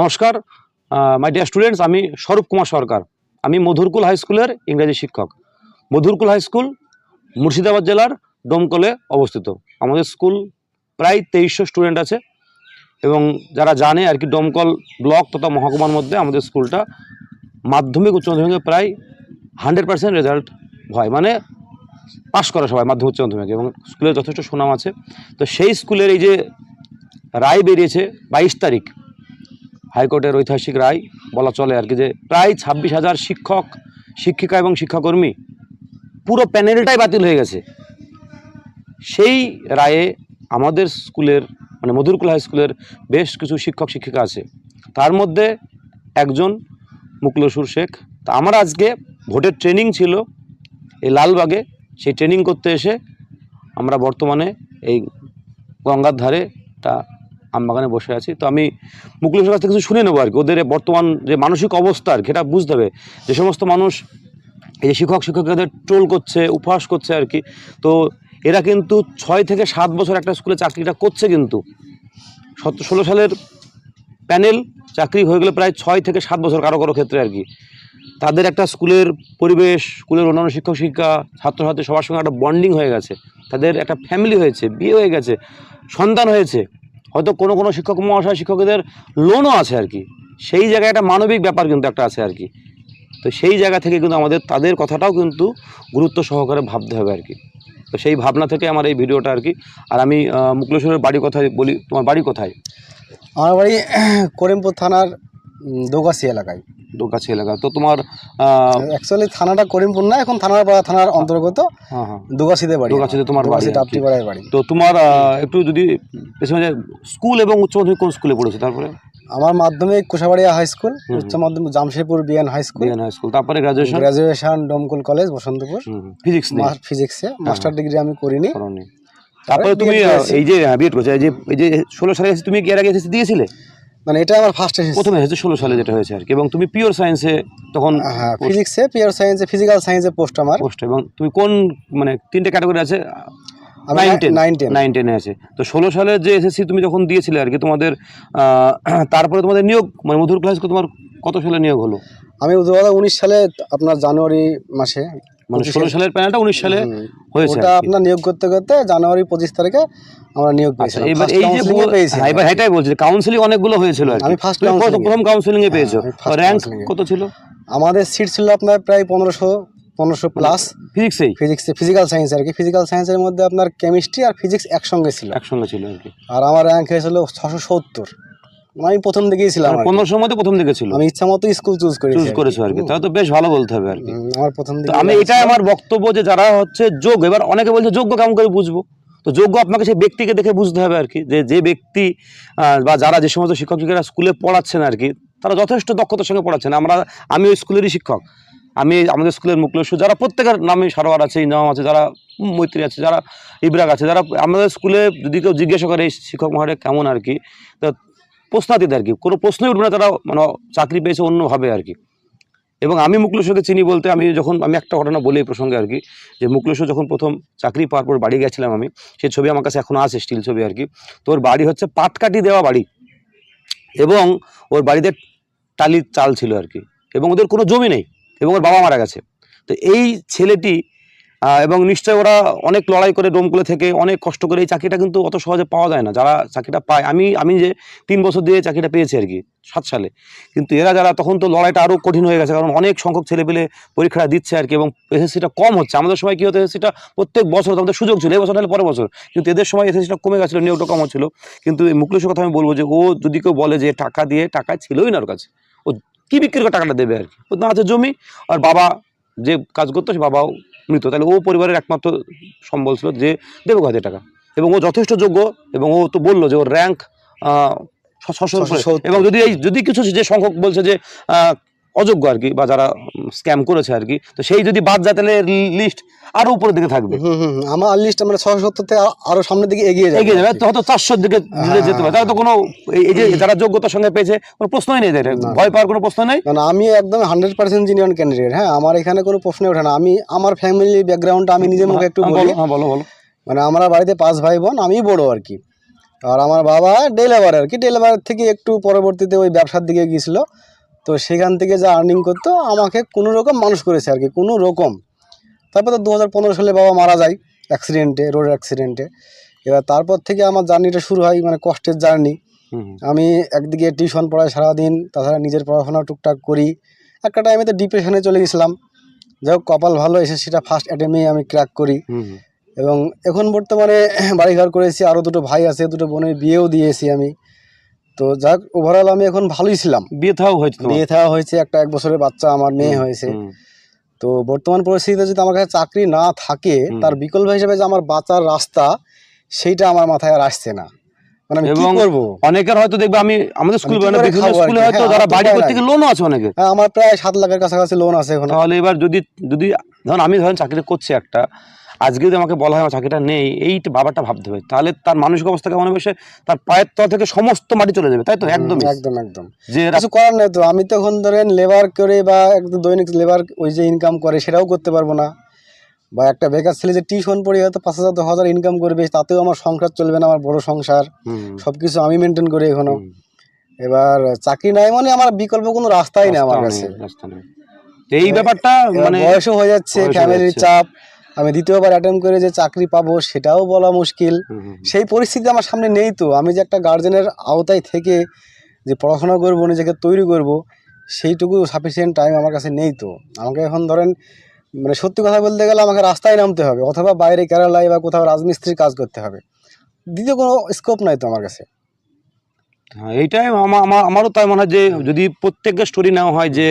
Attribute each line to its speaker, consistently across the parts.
Speaker 1: নমস্কার। My dear students আমি স্বরূপ কুমার সরকার। আমি মধুরকুল হাই স্কুলের ইংরেজি শিক্ষক। মধুরকুল হাই স্কুল মুর্শিদাবাদ জেলার ডোমকলে অবস্থিত। আমাদের স্কুল প্রায় তেইশশো স্টুডেন্ট আছে এবং যারা জানে আর কি ডোমকল ব্লক তথা মহকুমার মধ্যে আমাদের স্কুলটা মাধ্যমিক উচ্চ মাধ্যমিকে প্রায় হান্ড্রেড পার্সেন্ট রেজাল্ট হয়। মানে পাশ করে সবাই মাধ্যমিক উচ্চ মাধ্যমিক এবং স্কুলের যথেষ্ট সুনাম আছে। তো সেই স্কুলের এই যে রায় বেরিয়েছে বাইশ তারিখ। হাইকোর্টের ঐতিহাসিক রায় বলা চলে আর কি যে প্রায় ছাব্বিশ হাজার শিক্ষক, শিক্ষিকা এবং শিক্ষাকর্মী পুরো প্যানেলটাই বাতিল হয়ে গেছে। সেই রায়ে আমাদের স্কুলের মানে মধুরকুল হাই স্কুলের বেশ কিছু শিক্ষক, শিক্ষিকা আছে। তার মধ্যে একজন মুকলসুর শেখ। তা আমার আজকে ভোটের ট্রেনিং ছিল এই লালবাগে। সেই ট্রেনিং করতে এসে আমরা বর্তমানে এই গঙ্গার ধারে একটা আমবাগানে বসে আছি। তো আমি মুকুলেশের কাছ থেকে কিছু শুনে নেব আর কি। ওদের বর্তমান যে মানসিক অবস্থা আর কি এটা বুঝতে হবে। যে সমস্ত মানুষ, এই যে শিক্ষক, শিক্ষকদের ট্রোল করছে, উপহাস করছে আর কি, তো এরা কিন্তু ছয় থেকে সাত বছর একটা স্কুলে চাকরিটা করছে কিন্তু। সতেরো ষোলো সালের প্যানেল চাকরি হয়ে গেলে প্রায় ছয় থেকে সাত বছর কারও কারও ক্ষেত্রে আর কি। তাদের একটা স্কুলের পরিবেশ, স্কুলের অন্যান্য শিক্ষক শিক্ষা ছাত্রছাত্রী সবার সঙ্গে একটা বন্ডিং হয়ে গেছে। তাদের একটা ফ্যামিলি হয়েছে, বিয়ে হয়ে গেছে, সন্তান হয়েছে। হয়তো কোনো কোনো শিক্ষক মহাশয় শিক্ষকদের লোনও আছে আর কি। সেই জায়গায় একটা মানবিক ব্যাপার কিন্তু একটা আছে আর কি। তো সেই জায়গা থেকে কিন্তু আমাদের, তাদের কথাটাও কিন্তু গুরুত্ব সহকারে ভাবতে হবে আর কি। তো সেই ভাবনা থেকে আমার এই ভিডিওটা আর কি। আর আমি মুকলেশ্বরের বাড়ি কোথায় বলি? তোমার বাড়ি কোথায়?
Speaker 2: আমার বাড়ি করিমপুর থানার দোগাসি এলাকায়।
Speaker 1: দোকাছি এলাকা। তো তোমার
Speaker 2: অ্যাকচুয়ালি থানাটা করিমপুর না এখন থানার পাড়া থানার অন্তর্গত।
Speaker 1: হ্যাঁ হ্যাঁ।
Speaker 2: বাড়ি।
Speaker 1: দোগাছিতে তোমার বাড়ি।
Speaker 2: ডাবটি পাড়ায় বাড়ি।
Speaker 1: তো তোমার একটু যদি পেছনে স্কুল এবং উচ্চ মাধ্যমিক কোন স্কুলে পড়েছে? তারপরে?
Speaker 2: আমার মাধ্যমিক কুশাবাড়িয়া হাই স্কুল উচ্চ মাধ্যমিক Jamshedpur BN high school.
Speaker 1: BN high school. তারপরে graduation
Speaker 2: graduation Domkal college Basantapur.
Speaker 1: Physics
Speaker 2: ফিজিক্সে মাস্টার ডিগ্রি আমি করিনি।
Speaker 1: তারপরে তুমি এই যে বিএড করেছ এই যে এই যে ষোলো সালে তুমি কি এর আগে দিয়েছিলে?
Speaker 2: মানে এটা আমার ফার্স্ট এসেছে
Speaker 1: প্রথমে এসেছে ষোলো সালে যেটা হয়েছে আর কি। এবং তুমি পিওর সায়েন্সে তখন
Speaker 2: হ্যাঁ ফিজিক্সে পিওর সায়েন্সে ফিজিক্যাল সায়েন্সে পোস্ট আমার।
Speaker 1: পোস্ট এবং তুমি কোন মানে তিনটে ক্যাটাগরি আছে?
Speaker 2: আমি
Speaker 1: nine ten
Speaker 2: nine ten
Speaker 1: nine টেনে আছে। তো ষোলো সালের যে এসএসসি তুমি যখন দিয়েছিলে আর কি তোমাদের আহ, তারপরে তোমাদের নিয়োগ মানে মধুর ক্লাস তোমার কত সালে নিয়োগ হলো?
Speaker 2: আমি দু হাজার উনিশ সালে আপনার জানুয়ারি মাসে
Speaker 1: মানে ষোলো সালের প্যানেলটা উনিশ সালে। হয়েছে
Speaker 2: ওটা আপনার নিয়োগ করতে করতে জানুয়ারি পঁচিশ তারিখে আমরা নিয়োগ
Speaker 1: আচ্ছা এবার এই যে
Speaker 2: পেয়েছি
Speaker 1: হ্যাঁ, এবার এটাই বলছি কাউন্সিলিং অনেকগুলো হয়েছিল
Speaker 2: আমি
Speaker 1: তুমি প্রথম- প্রথম কাউন্সিলিং এ পেয়েছ। র্যাঙ্ক কত ছিল?
Speaker 2: আমাদের সিট ছিল আপনার প্রায় পনেরোশো পনেরোশো প্লাস
Speaker 1: ফিজিক্সেই
Speaker 2: ফিজিক্সে ফিজিক্যাল সায়েন্স আর কি। ফিজিক্যাল সায়েন্সের মধ্যে আপনার কেমিস্ট্রি আর ফিজিক্স একসঙ্গে ছিল।
Speaker 1: একসঙ্গে ছিল আর কি।
Speaker 2: আর আমার র্যাঙ্ক হয়েছিল ছশো সত্তর। আমি প্রথম দিকেই ছিলাম আর কি।
Speaker 1: পনেরোশোর মধ্যে প্রথম দিকে ছিল।
Speaker 2: আমি ইচ্ছা মতো স্কুল চুজ করেছি
Speaker 1: চুজ করেছ আর কি। তাহলে তো বেশ ভালো বলতে হবে আর কি।
Speaker 2: আমার প্রথম দিকে
Speaker 1: আমি এটাই আমার বক্তব্য যে যারা হচ্ছে যোগ্য এবার অনেকে বলছে যোগ্য কেমন করে বুঝব? তো যোগ্য আপনাকে সেই ব্যক্তিকে দেখে বুঝতে হবে আর কি যে যে ব্যক্তি বা যারা যে সমস্ত শিক্ষক শিক্ষিকা স্কুলে পড়াচ্ছেন আর কি তারা যথেষ্ট দক্ষতার সঙ্গে পড়াচ্ছেন। আমরা আমি ওই স্কুলেরই শিক্ষক। আমি আমাদের স্কুলের মুকলেশ যারা প্রত্যেকের নামে সারোয়ার আছে ইনাম আছে যারা মৈত্রী আছে যারা ইব্রাক আছে যারা আমাদের স্কুলে যদি কেউ জিজ্ঞাসা করে শিক্ষক মহাশয় কেমন আর কি? তো প্রশ্নাতীত আর কি। কোনো প্রশ্নই উঠবে না তারা মানে চাকরি পেয়েছে অন্যভাবে আর কি। এবং আমি মুকলেশ্বরকে চিনি বলতে আমি যখন আমি একটা ঘটনা বলি এই প্রসঙ্গে আর কি, যে মুকলেশ্বর যখন প্রথম চাকরি পাওয়ার পর বাড়ি গেছিলাম আমি সেই ছবি আমার কাছে এখনও আছে স্টিল ছবি আর কি। তো ওর বাড়ি হচ্ছে পাটকাটি দেওয়া বাড়ি এবং ওর বাড়িতে টালির চাল ছিল আর কি। এবং ওদের কোনো জমি নেই এবং ওর বাবা মারা গেছে। তো এই ছেলেটি এবং নিশ্চয় ওরা অনেক লড়াই করে ডোমকুলে থেকে অনেক কষ্ট করে এই চাকরিটা কিন্তু অত সহজে পাওয়া যায় না। যারা চাকরিটা পায়, আমি আমি যে তিন বছর দিয়ে চাকরিটা পেয়েছি আর কি, সাত সালে, কিন্তু এরা যারা, তখন তো লড়াইটা আরও কঠিন হয়ে গেছে, কারণ অনেক সংখ্যক ছেলেপেলে পরীক্ষাটা দিচ্ছে আর কি, এবং এসএসসিটা কম হচ্ছে। আমাদের সময় কী হতো, এসএসসিটা প্রত্যেক বছর আমাদের সুযোগ ছিল এই বছর হলে পরের বছর, কিন্তু এদের সময় এসএসসিটা কমে গেছিল, নিয়োগটা কম হচ্ছিল। কিন্তু এই মুকলেশের কথা আমি বলব যে, ও যদি কেউ বলে যে, টাকা দিয়ে, টাকা ছিলই না ওর কাছে, ও কী বিক্রি করে টাকাটা দেবে আর কি? ও না, আছে জমি, আর বাবা যে কাজ করতো সে বাবাও মৃত। তাহলে ও পরিবারের একমাত্র সম্বল ছিল যে দেবো হাজার টাকা। এবং ও যথেষ্ট যোগ্য এবং ও তো বলল যে ওর র্যাঙ্ক
Speaker 2: আহ
Speaker 1: এবং যদি এই যদি কিছু যে সংখ্যক বলছে যে আহ, অযোগ্য আর কি বা যারা স্ক্যাম করেছে আর কি তো সেই যদি বাদ যায় তাহলে লিস্ট আরও উপরের দিকে থাকবে।
Speaker 2: আমার লিস্ট আমরা ছশো সত্তর থেকে আরও সামনের দিকে এগিয়ে যাবে।
Speaker 1: এগিয়ে যাবে তো হয়তো চারশোর দিকে
Speaker 2: হ্যাঁ,
Speaker 1: যেতে পারে। তাহলে তো কোনো এই- যে যারা যোগ্যতার সঙ্গে পেয়েছে কোনো প্রশ্নই নেই ভয় পাওয়ার কোনো প্রশ্ন নেই?
Speaker 2: কারণ আমি একদম হান্ড্রেড পার্সেন্ট জিনিয়ন ক্যান্ডিডেট হ্যাঁ আমার এখানে কোনো প্রশ্ন ওঠে না। আমি আমার ফ্যামিলি ব্যাকগ্রাউন্ডটা আমি নিজের মুখে একটু
Speaker 1: হ্যাঁ,
Speaker 2: বলি।
Speaker 1: বলো হ্যাঁ বলো বলো।
Speaker 2: মানে আমরা বাড়িতে পাঁচ ভাই বোন আমি বড় আর কি। আর আমার বাবা ডেলিভার আর কি। ডেলিভার থেকে একটু পরবর্তীতে ওই ব্যবসার দিকে গিয়েছিল। তো সেখান থেকে যা আর্নিং করতো আমাকে কোনো রকম মানুষ করেছে আর কি কোনো রকম। তারপর তো দু হাজার পনেরো সালে বাবা মারা যায় অ্যাক্সিডেন্টে রোড অ্যাক্সিডেন্টে এবার তারপর থেকে আমার জার্নিটা শুরু হয় মানে কষ্টের জার্নি। আমি একদিকে টিউশন পড়াই সারাদিন তাছাড়া নিজের পড়াশোনা টুকটাক করি। একটা টাইমে তো ডিপ্রেশনে চলে গেছিলাম। যাই হোক কপাল ভালো এসে সেটা ফার্স্ট অ্যাটেমে আমি ক্র্যাক করি। এবং এখন বর্তমানে বাড়িঘর করেছি আরও দুটো ভাই আছে দুটো বোনের বিয়েও দিয়েছি আমি। তো যাক ওভারঅল আমি এখন ভালোই ছিলাম।
Speaker 1: বিয়ে থাও হয়েছে
Speaker 2: বিয়ে থাওয়া হয়েছে একটা এক বছরের বাচ্চা আমার মেয়ে হয়েছে। তো বর্তমান পরিস্থিতিতে যদি আমার কাছে চাকরি না থাকে তার বিকল্প হিসেবে যে আমার বাঁচার রাস্তা সেইটা আমার মাথায় আর আসছে না। মানে আমি কি করব?
Speaker 1: অনেকের হয়তো দেখবে আমি আমাদের স্কুল
Speaker 2: করে
Speaker 1: বিভিন্ন স্কুলে হয়তো
Speaker 2: হ্যাঁ,
Speaker 1: যারা বাড়ি করতে গিয়ে লোনও আছে অনেকে
Speaker 2: হ্যাঁ, আমার প্রায় সাত লাখের কাছাকাছি লোন আছে এখন।
Speaker 1: তাহলে এবার যদি যদি ধরুন আমি ধরেন চাকরি করছি একটা আজকে যদি আমাকে বলা হয় আমার চাকরিটা নেই এই বাবাটা ভাবতে হবে। তাহলে তার মানসিক অবস্থা কেমন হবে? সে তার পায়ের তলা থেকে সমস্ত মাটি চলে যাবে তাই তো? একদম
Speaker 2: একদম একদম।
Speaker 1: যে
Speaker 2: কিছু করার নেই তো। আমি তো এখন ধরেন লেবার করে বা একদম দৈনিক লেবার ওই যে ইনকাম করে সেটাও করতে পারব না। বা একটা বেকার ছেলে যে টিউশন পড়ে হয়তো পাঁচ হাজার দশ হাজার ইনকাম করবে তাতেও আমার সংসার চলবে না আমার বড় সংসার।
Speaker 1: হুম,
Speaker 2: সব কিছু আমি মেনটেন করি
Speaker 1: এখনও।
Speaker 2: এবার চাকরি নাই মানে আমার বিকল্প কোনো রাস্তাই নেই আমার কাছে।
Speaker 1: এই ব্যাপারটা
Speaker 2: এবার
Speaker 1: মানে
Speaker 2: বয়সও হয়ে যাচ্ছে ফ্যামিলির চাপ। আমি দ্বিতীয়বার অ্যাটেম্প করে যে চাকরি পাবো সেটাও বলা মুশকিল। সেই পরিস্থিতি আমার সামনে নেই তো। আমি যে একটা গার্জেনের আওতায় থেকে যে পড়াশোনা করব নিজেকে তৈরি করব সেইটুকু সাফিসিয়েন্ট টাইম আমার কাছে নেই তো। আমাকে এখন ধরেন মানে সত্যি কথা বলতে গেলে আমাকে রাস্তায় নামতে হবে অথবা বাইরে কেরালায় বা কোথাও রাজমিস্ত্রির কাজ করতে হবে। দ্বিতীয় কোনো স্কোপ নাই তো আমার কাছে।
Speaker 1: হ্যাঁ, এইটাই আমার আমার- আমারও তাই মনে হয় যে যদি প্রত্যেকের স্টোরি নেওয়া হয় যে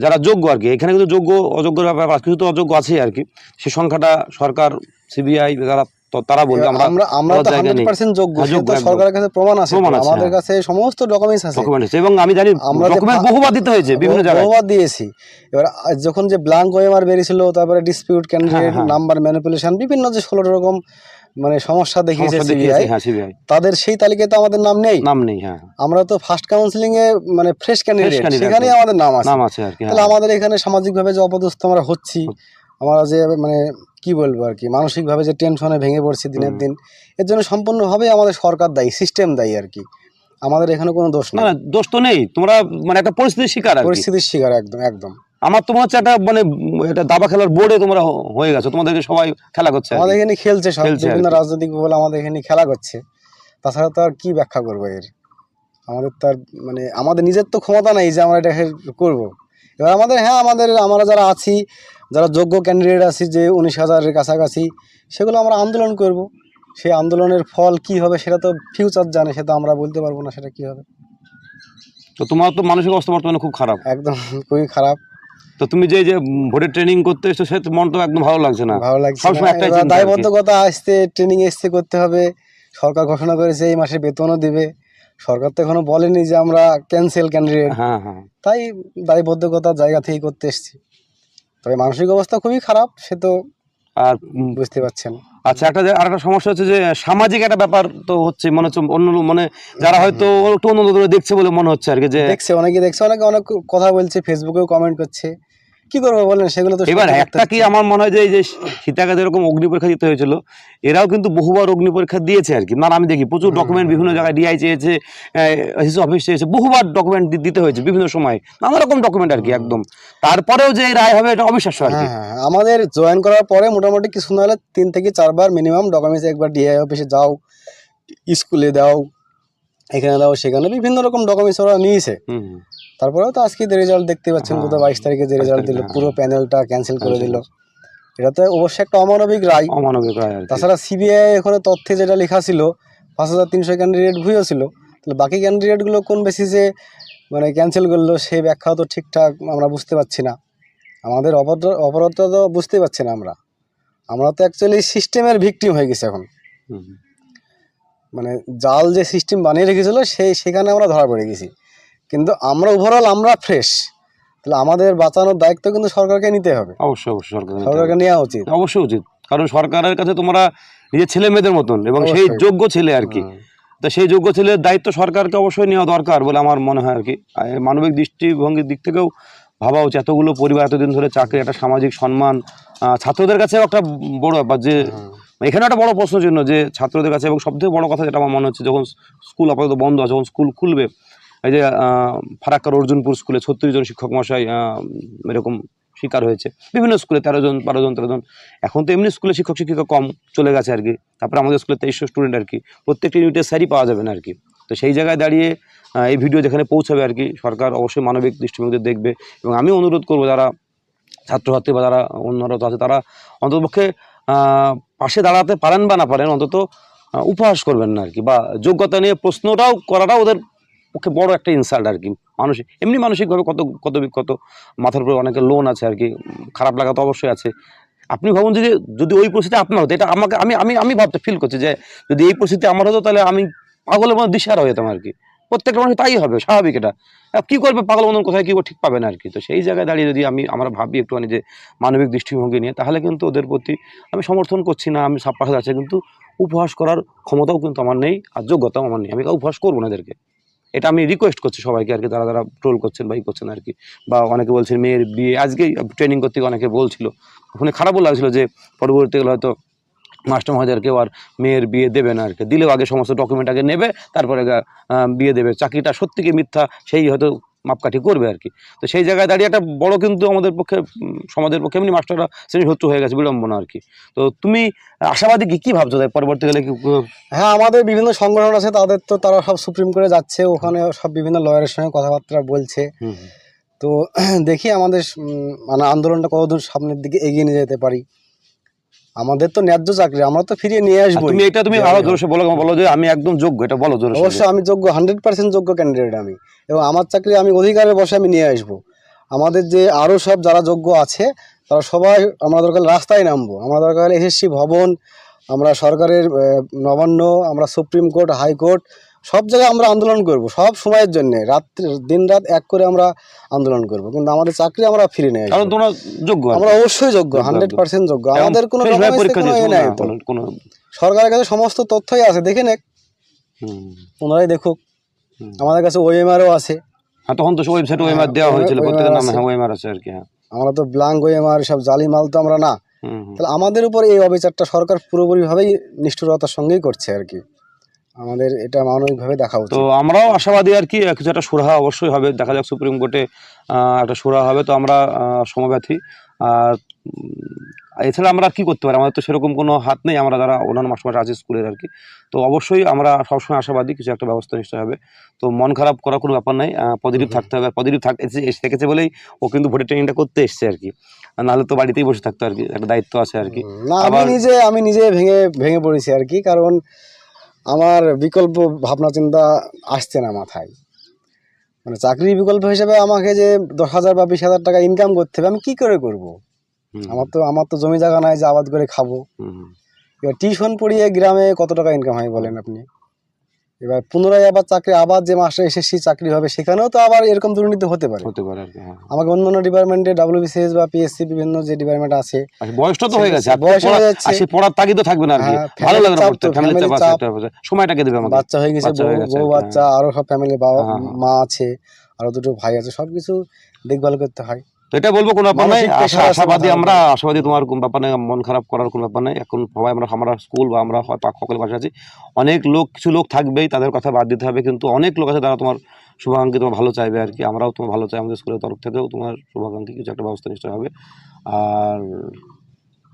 Speaker 1: যারা যোগ্য আর কি এখানে কিন্তু যোগ্য অযোগ্য ব্যাপার আছে, কিছু তো অযোগ্য আছেই আর কি। সে সংখ্যাটা সরকার সিবিআই যারা তো তারা বলবে আমরা
Speaker 2: আমরা আমরা তো
Speaker 1: বলার জায়গা
Speaker 2: হান্ড্রেড
Speaker 1: নেই।
Speaker 2: পার্সেন্ট যোগ্য
Speaker 1: হ্যাঁ, যোগ্য,
Speaker 2: সরকারের কাছে প্রমাণ আছে। আমাদের
Speaker 1: হ্যাঁ।
Speaker 2: কাছে সমস্ত ডকুমেন্টস আছে।
Speaker 1: ডকুমেন্ট আছে এবং আমি জানি ডকুমেন্ট বহুবার দিতে হয়েছে বিভিন্ন জায়গায়।
Speaker 2: বহুবার দিয়েছি। এবার যখন যে ব্ল্যাঙ্ক ওয়েমার বেরিয়েছিল তারপরে ডিসপিউট ক্যান্ডিডেট
Speaker 1: হ্যাঁ।
Speaker 2: নাম্বার ম্যানিপুলেশন বিভিন্ন যে ষোলো রকম মানে সমস্যা দেখিয়েছে সিবিআই
Speaker 1: হ্যাঁ
Speaker 2: তাদের সেই তালিকায় তো আমাদের নাম নেই।
Speaker 1: নাম নেই হ্যাঁ।
Speaker 2: আমরা তো ফার্স্ট কাউন্সিলিং এ মানে ফ্রেশ ক্যান্ডিডেট সেখানেই আমাদের নাম আছে।
Speaker 1: নাম আছে
Speaker 2: তাহলে
Speaker 1: হ্যাঁ।
Speaker 2: আমাদের এখানে সামাজিকভাবে যে অপদস্থ আমরা হচ্ছি। আমরা যে মানে কি বলব আর কি মানসিকভাবে যে টেনশনে ভেঙে পড়ছি দিনের দিন এর জন্য সম্পূর্ণভাবে আমাদের সরকার দায়ী সিস্টেম দায়ী আর কি। আমাদের এখানে কোনো দোষ
Speaker 1: না দোষ তো নেই। তোমরা মানে একটা পরিস্থিতির শিকার
Speaker 2: পরিস্থিতির শিকার একদম একদম।
Speaker 1: আমার তো মনে হচ্ছে একটা মানে একটা দাবা খেলার বোর্ডে তোমরা হয়ে গেছো। তোমাদেরকে সবাই খেলা করছে
Speaker 2: আমাদের এখানে খেলছে সব বিভিন্ন রাজনৈতিক বলে আমাদের এখানে খেলা করছে। তাছাড়া তো আর কি ব্যাখ্যা করব এর? আমাদের তো আর মানে আমাদের নিজের তো ক্ষমতা নাই যে আমরা এটা করব। এবার আমাদের হ্যাঁ আমাদের আমরা যারা আছি যারা যোগ্য ক্যান্ডিডেট আছি যে উনিশ হাজারের কাছাকাছি সেগুলো আমরা আন্দোলন করব। সেই আন্দোলনের ফল কি হবে সেটা তো ফিউচার জানে সেটা আমরা বলতে পারব না সেটা কি হবে।
Speaker 1: তো তোমার তো মানসিক অবস্থা বর্তমানে খুব খারাপ।
Speaker 2: একদম খুবই খারাপ।
Speaker 1: তো তুমি যে যে ভোটের ট্রেনিং করতে এসছো সে মন তো একদম ভালো লাগছে না।
Speaker 2: ভালো লাগছে
Speaker 1: সবসময় একটাই।
Speaker 2: দায়বদ্ধকতা আসতে ট্রেনিং এসছে করতে হবে। সরকার ঘোষণা করেছে এই মাসে বেতনও দিবে। সরকার তো এখনও বলেনি যে আমরা ক্যান্সেল ক্যান্ডিডেট
Speaker 1: হ্যাঁ হ্যাঁ।
Speaker 2: তাই দায়বদ্ধকতার জায়গা থেকেই করতে এসছি। তবে মানসিক অবস্থা খুবই খারাপ সে তো
Speaker 1: আর
Speaker 2: বুঝতে পারছেন।
Speaker 1: আচ্ছা একটা আর একটা সমস্যা হচ্ছে যে সামাজিক একটা ব্যাপার তো হচ্ছে মনে হচ্ছে অন্য মানে যারা হয়তো একটু অন্য দেখছে বলে মনে হচ্ছে আর কি যে
Speaker 2: দেখছে অনেকে দেখছে অনেকে অনেক কথা বলছে ফেসবুকেও কমেন্ট করছে। কি করব বলেন? সেগুলো তো
Speaker 1: এবার একটা কি আমার মনে হয় যে এই যে সীতাকাতে এরকম অগ্নি পরীক্ষা দিতে হয়েছিল এরাও কিন্তু বহুবার অগ্নি পরীক্ষা দিয়েছে আর কি। না আমি দেখি প্রচুর ডকুমেন্ট বিভিন্ন জায়গায় ডিআই চেয়েছে অফিস চেয়েছে বহুবার ডকুমেন্ট দিতে হয়েছে বিভিন্ন সময়। নানা রকম ডকুমেন্ট আর কি একদম। তারপরেও যে রায় হবে এটা অবিশ্বাস্য আর কি।
Speaker 2: হ্যাঁ হ্যাঁ আমাদের জয়েন করার পরে মোটামুটি কিছু না হলে তিন থেকে চারবার মিনিমাম ডকুমেন্টস একবার ডিআই অফিসে যাও স্কুলে দাও এখানে দাও সেখানে বিভিন্ন রকম ডকুমেন্টস ওরা নিয়েছে। তারপরেও তো আজকে রেজাল্ট দেখতে পাচ্ছেন
Speaker 1: হ্যাঁ,
Speaker 2: গত বাইশ তারিখে যে রেজাল্ট দিল পুরো
Speaker 1: হ্যাঁ।
Speaker 2: প্যানেলটা ক্যান্সেল করে দিল। এটা তো অবশ্যই একটা অমানবিক রায়।
Speaker 1: অমানবিক রায়
Speaker 2: তাছাড়া সিবিআই এখানে তথ্যে যেটা লেখা ছিল পাঁচ হাজার তিনশো ক্যান্ডিডেট ভুয়ো ছিল। তাহলে বাকি ক্যান্ডিডেটগুলো কোন বেসিসে মানে ক্যান্সেল করল সেই ব্যাখ্যাও তো ঠিকঠাক আমরা বুঝতে পারছি না। আমাদের অপরাধ অপরাধটা তো বুঝতে পারছি না আমরা। আমরা তো অ্যাকচুয়ালি সিস্টেমের ভিকটিম হয়ে গেছি এখন। মানে জাল যে সিস্টেম বানিয়ে রেখেছিল সেই সেখানে আমরা ধরা পড়ে গেছি। কিন্তু আমরা ওভারঅল আমরা ফ্রেশ তাহলে আমাদের বাঁচানোর দায়িত্ব কিন্তু সরকারকে নিতে হবে।
Speaker 1: অবশ্যই অবশ্যই সরকার
Speaker 2: সরকারকে নেওয়া উচিত।
Speaker 1: অবশ্যই উচিত। কারণ সরকারের কাছে তোমরা নিজের ছেলে মেয়েদের মতন এবং সেই যোগ্য ছেলে আর কি।
Speaker 2: হুম।
Speaker 1: তো সেই যোগ্য ছেলের দায়িত্ব সরকারকে অবশ্যই নেওয়া দরকার বলে আমার মনে হয় আর কি। মানবিক দৃষ্টিভঙ্গির দিক থেকেও ভাবা উচিত। এতগুলো পরিবার এতদিন ধরে চাকরি একটা সামাজিক সম্মান ছাত্রদের কাছেও একটা বড় ব্যাপার যে
Speaker 2: হুম।
Speaker 1: এখানে একটা বড় প্রশ্ন চিহ্ন যে ছাত্রদের কাছে এবং সবথেকে বড় কথা যেটা আমার মনে হচ্ছে যখন স্কুল আপাতত বন্ধ আছে যখন স্কুল খুলবে এই যে ফারাক্কার অর্জুনপুর স্কুলে ছত্রিশ জন শিক্ষক মশাই এরকম শিকার হয়েছে। বিভিন্ন স্কুলে তেরো জন, বারো জন, তেরো জন। এখন তো এমনি স্কুলে শিক্ষক, শিক্ষিকা কম চলে গেছে আর কি। তারপরে আমাদের স্কুলে তেইশশো স্টুডেন্ট আর কি। প্রত্যেকটা ইউনিটের স্যারই পাওয়া যাবে না আর কি। তো সেই জায়গায় দাঁড়িয়ে এই ভিডিও যেখানে পৌঁছাবে আর কি, সরকার অবশ্যই মানবিক দৃষ্টিভঙ্গিতে দেখবে। এবং আমি অনুরোধ করব যারা ছাত্রছাত্রী বা যারা অন্যরা তো আছে, তারা অন্ততপক্ষে পাশে দাঁড়াতে পারেন বা না পারেন, অন্তত উপহাস করবেন না আর কি। বা যোগ্যতা নিয়ে প্রশ্নটাও, করাটাও ওদের পক্ষে বড় একটা ইনসাল্ট আর কি মানসিক এমনি মানসিকভাবে কত কত কত মাথার উপরে অনেকের লোন আছে আর কি খারাপ লাগা তো অবশ্যই আছে। আপনি ভাবুন যে যদি ওই পরিস্থিতি আপনার হতো, এটা আমাকে আমি আমি আমি ভাবতে ফিল করছি যে যদি এই পরিস্থিতি আমার হতো, তাহলে আমি পাগলের মতো দিশারা হয়ে যেতাম আর কি প্রত্যেকটা মানুষ তাই হবে, স্বাভাবিক এটা। কী করবে পাগল মতন, কোথায় কী ঠিক পাবে না আর কি তো সেই জায়গায় দাঁড়িয়ে যদি আমি আমরা ভাবি একটুখানি যে মানবিক দৃষ্টিভঙ্গি নিয়ে, তাহলে কিন্তু ওদের প্রতি আমি সমর্থন করছি না, আমি সব পাশে আছে কিন্তু উপহাস করার ক্ষমতাও কিন্তু আমার নেই আর যোগ্যতাও আমার নেই। আমি উপহাস করব না এদেরকে। এটা আমি রিকোয়েস্ট করছি সবাইকে আর কি, যারা যারা ট্রোল করছেন বা ই করছেন আর কি। বা অনেকে বলছেন মেয়ের বিয়ে, আজকেই ট্রেনিং করতে অনেকে বলছিল ওখানে খারাপও লাগছিল যে পরবর্তীকালে হয়তো মাস্টার মহাদের কেউ আর মেয়ের বিয়ে দেবে না আর কি। দিলেও আগে সমস্ত ডকুমেন্ট আগে নেবে, তারপরে বিয়ে দেবে। চাকরিটা সত্যি কি মিথ্যা, সেই হয়তো মাপকাঠি করবে আর কি। তো সেই জায়গায় দাঁড়িয়ে একটা বড় কিন্তু আমাদের পক্ষে সমাজের পক্ষে এমনি মাস্টাররা শ্রেণি শত্রু হয়ে গেছে বিড়ম্বনা আর কি। তো তুমি আশাবাদী কি কি ভাবছ তাই পরবর্তীকালে কি
Speaker 2: হ্যাঁ আমাদের বিভিন্ন সংগঠন আছে তাদের তো তারা সব সুপ্রিম কোর্টে যাচ্ছে ওখানে সব বিভিন্ন লয়ারের সঙ্গে কথাবার্তা বলছে। তো দেখি আমাদের মানে আন্দোলনটা কতদূর সামনের দিকে এগিয়ে নিয়ে যেতে পারি। আমাদের তো ন্যায্য চাকরি আমরা তো ফিরিয়ে নিয়ে আসব
Speaker 1: তুমি এটা তুমি আরও জোরসে বলো বলো যে আমি একদম যোগ্য এটা বলো জোরসে।
Speaker 2: অবশ্যই আমি যোগ্য হান্ড্রেড পার্সেন্ট যোগ্য ক্যান্ডিডেট আমি। এবং আমার চাকরি আমি অধিকারের বসে আমি নিয়ে আসব। আমাদের যে আরও সব যারা যোগ্য আছে তারা সবাই আমরা দরকার রাস্তায় নামবো। আমরা দরকার এসএসসি ভবন আমরা সরকারের নবান্ন আমরা সুপ্রিম কোর্ট হাইকোর্ট সব জায়গায় আমরা আন্দোলন করব সব সময়ের জন্য। রাত্রি দিন রাত এক করে আমরা আন্দোলন করব কিন্তু আমাদের চাকরি আমরা ফিরে নেই
Speaker 1: কারণ তোমরা যোগ্য
Speaker 2: আমরা অবশ্যই যোগ্য হান্ড্রেড। পার্সেন্ট যোগ্য। আমাদের কোনো সরকারের কাছে সমস্ত তথ্যই আছে দেখে নে
Speaker 1: হুম।
Speaker 2: ওনারাই দেখুক। আমাদের কাছে ওএমআরও আছে।
Speaker 1: হ্যাঁ তখন তো ওয়েবসাইট
Speaker 2: হ্যাঁ,
Speaker 1: ওয়েমার দেওয়া হয়েছিল প্রত্যেকের নামে হ্যাঁ ওয়েমার আছে আর কি হ্যাঁ।
Speaker 2: আমরা তো ব্লাঙ্ক ওএমআর সব জালি মাল তো আমরা না। তাহলে আমাদের উপর এই অবিচারটা সরকার পুরোপুরিভাবেই নিষ্ঠুরতার সঙ্গেই করছে আর কি। আমাদের এটা মানবিকভাবে দেখা উচিত।
Speaker 1: তো আমরাও আশাবাদী আর কি কিছু একটা সুরাহা অবশ্যই হবে। দেখা যাক সুপ্রিম কোর্টে একটা সুরাহা হবে তো আমরা সমব্যথী। আর এছাড়া আমরা কি করতে পারি? আমাদের তো সেরকম কোনো হাত নেই আমরা যারা অন্যান্য মাস্টার আছে স্কুলের আর কি। তো অবশ্যই আমরা সবসময় আশাবাদী কিছু একটা ব্যবস্থা নিশ্চয় হবে। তো মন খারাপ করার কোনো ব্যাপার নাই পজিটিভ থাকতে হবে। পজিটিভ থাক এসে এসে থেকেছে বলেই ও কিন্তু ভোটের ট্রেনিংটা করতে এসছে আর কি। নাহলে তো বাড়িতেই বসে থাকতো আর কি একটা দায়িত্ব আছে আর কি।
Speaker 2: না আমি নিজে আমি নিজে ভেঙে ভেঙে পড়েছি আর কি কারণ আমার বিকল্প ভাবনা চিন্তা আসছে না মাথায়। মানে চাকরির বিকল্প হিসেবে আমাকে যে দশ হাজার বা বিশ হাজার টাকা ইনকাম করতে হবে আমি কি করে করব? আমার তো আমার তো জমি জায়গা নাই যে আবাদ করে খাব। এবার টিউশন পড়িয়ে গ্রামে কত টাকা ইনকাম হয় বলেন আপনি? এবার পুনরায় আবার চাকরি আবার যে মাস্টার এসএসসি চাকরি হবে সেখানেও তো আবার এরকম দুর্নীতি হতে পারে
Speaker 1: হতে পারে হ্যাঁ
Speaker 2: আমাকে অন্য অন্য ডিপার্টমেন্টে ডাব্লিউবিসিএস বা পিএসসি বিভিন্ন যে ডিপার্টমেন্ট আছে
Speaker 1: আচ্ছা, বয়সটা তো হয়ে গেছে
Speaker 2: বয়স হয়ে যাচ্ছে।
Speaker 1: সেই পড়ার তাগিদও থাকবে না আর কি
Speaker 2: হ্যাঁ,
Speaker 1: ভালো লাগবে না পড়তে
Speaker 2: তো,
Speaker 1: ফ্যামিলি চাপ আছে
Speaker 2: চাপ।
Speaker 1: একটা ব্যাপার। সময়টাকে দেবে আমাকে
Speaker 2: বাচ্চা হয়ে গেছে বউ
Speaker 1: হ্যাঁ।
Speaker 2: বাচ্চা আরও সব ফ্যামিলি বাবা। মা আছে আরও দুটো ভাই আছে সবকিছু দেখভাল করতে হয়
Speaker 1: তো এটা বলব কোনো ব্যাপার নাই। আশা- আশাবাদী আমরা আশাবাদী তোমার কোনো ব্যাপার নেই মন খারাপ করার কোনো ব্যাপার নেই। এখন সবাই আমরা আমরা স্কুল বা আমরা হয় পাক সকলের পাশে আছি। অনেক লোক কিছু লোক থাকবেই তাদের কথা বাদ দিতে হবে। কিন্তু অনেক লোক আছে তারা তোমার শুভাকাঙ্ক্ষী তোমার ভালো চাইবে আর কি। আমরাও তোমার ভালো চাই। আমাদের স্কুলের তরফ থেকেও তোমার শুভাকাঙ্ক্ষী কিছু একটা ব্যবস্থা নিশ্চয় হবে। আর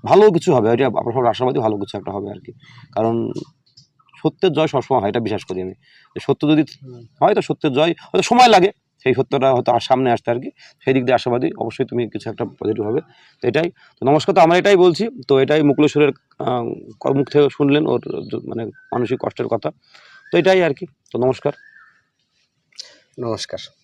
Speaker 1: ভালো কিছু হবে। এটা আমরা সবাই আশাবাদী ভালো কিছু একটা হবে আর কি। কারণ সত্যের জয় সবসময় হয় এটা বিশ্বাস করি আমি। সত্য যদি হয় তো সত্যের জয় হয়তো সময় লাগে। সেই সত্যটা হয়তো সামনে আসতে আর কি, সেই দিক দিয়ে আশাবাদী। অবশ্যই তুমি কিছু একটা পজিটিভ হবে। তো এটাই। তো নমস্কার, তো আমরা এটাই বলছি। তো এটাই মুকুলেশ্বরের মুখ থেকে শুনলেন ওর মানে মানসিক কষ্টের কথা। তো এটাই আর কি। তো নমস্কার।
Speaker 2: নমস্কার।